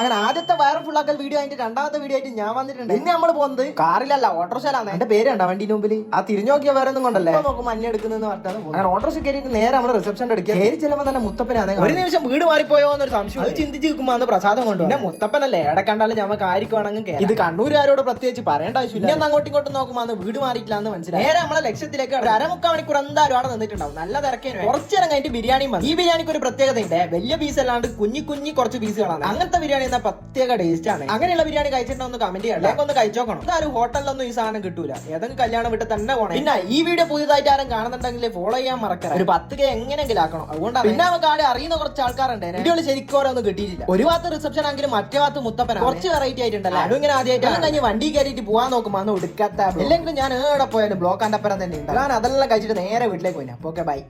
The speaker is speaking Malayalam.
അങ്ങനെ ആദ്യത്തെ ഫുൾ ഫുള്ളാക്കൽ വീഡിയോ ആയിട്ട് രണ്ടാമത്തെ വീഡിയോ ആയിട്ട് ഞാൻ വന്നിട്ടുണ്ട്. ഇന്ന് നമ്മൾ പോകുന്നത് കാറിലല്ല ഓട്ടോറിക്ഷയിലാണ്. എന്റെ പേര് കണ്ട വണ്ടിന്റെ മുമ്പിൽ ആ തിരിഞ്ഞു നോക്കിയ വേറെ ഒന്നും കൊണ്ടല്ലേ? നോക്കുമ്പോൾ മഞ്ഞ എടുക്കുന്നതെന്ന് പറഞ്ഞാൽ അങ്ങനെ ഓട്ടോറിക്ഷ കയറിയിട്ട് നേരെ നമ്മൾ റിസപ്ഷന്റെ എടുക്കുക കയറി ചെല്ലുമ്പോൾ തന്നെ മുത്തപ്പനാണ് ഒരു നിമിഷം വീട് മാറിപ്പോയോ എന്നൊരു സംശയം അത് ചിന്തിച്ച് നിൽക്കുമ്പോൾ അന്ന് പ്രസാദം കൊണ്ടു പിന്നെ മുത്തപ്പനല്ലേ? എവിടെ കണ്ടാലും ഞമ്മക്ക് ആയിരിക്കുവാണെങ്കിൽ ഇത് കണ്ണൂരുകാരോട് പ്രത്യേകിച്ച് പറയേണ്ട ആവശ്യമില്ല. ഞാൻ അങ്ങോട്ടും ഇങ്ങോട്ടും നോക്കുമ്പോൾ അന്ന് വീട് മാറിയിട്ടില്ല എന്ന് മനസ്സിലായി. നേരെ നമ്മളെ ലക്ഷ്യത്തിലേക്ക് ഒരു അരമുക്കാൽ മണിക്കൂർ എന്തായാലും അവിടെ നിന്നിട്ടുണ്ടാവും. നല്ല തിരക്കേനും. കുറച്ചു നേരം കഴിഞ്ഞിട്ട് ബിരിയാണി ഈ ബിരിയാണിക്ക് ഒരു പ്രത്യേകത ഉണ്ട് വലിയ പീസ് അല്ലാണ്ട് കുഞ്ഞി കുഞ്ഞി കുറച്ച് പീസുകളാണ് അങ്ങനത്തെ ബിരിയാണി എന്ന പ്രത്യേക ടേസ്റ്റ് ആണ്. അങ്ങനെയുള്ള ബിരിയാണി കഴിച്ചിട്ടുണ്ടോ ഒന്ന് കമന്റ് ചെയ്യണം അല്ലെങ്കിൽ ഒന്ന് കഴിച്ചോക്കണം ഒരു ഹോട്ടലിലൊന്നും ഈ സാധനം കിട്ടൂല. ഏതെങ്കിലും കല്യാണം വിട്ട് തന്നെ പോകണം പിന്നെ ഈ വീഡിയോ പുതിയതായിട്ട് ആരും കാണുന്നുണ്ടെങ്കിൽ ഫോളോ ചെയ്യാൻ മറക്കരുത്. ഒരു പത്ത് കെ എങ്ങനെയെങ്കിലും ആക്കണം. അതുകൊണ്ടാണ് പിന്നെ നമുക്ക് ആടെ അറിയുന്ന കുറച്ച് ആൾക്കാരുണ്ട്. വീഡിയോയിൽ ശരിക്കും ഓരോ ഒന്നും കിട്ടിയിട്ടില്ല. ഒരു ഭാഗത്ത് റിസപ്ഷൻ ആണെങ്കിലും മറ്റേ ഭാഗത്ത് മുത്തപ്പന കുറച്ച് വെറൈറ്റി ആയിട്ടുണ്ടല്ലോ? അതും ഇങ്ങനെ ആദ്യമായിട്ട്. അത് കഴിഞ്ഞ് വണ്ടി കയറിയിട്ട് പോകാൻ നോക്കുമ്പോൾ അന്ന് എടുക്കാത്ത ഇല്ലെങ്കിലും ഞാൻ ഏടെ പോയാലും ബ്ലോക്ക് ആൻഡപ്പുറം തന്നെ ഉണ്ട്. ഞാൻ അതെല്ലാം കഴിച്ചിട്ട് നേരെ വീട്ടിലേക്ക് പോയി ഓക്കെ ബൈ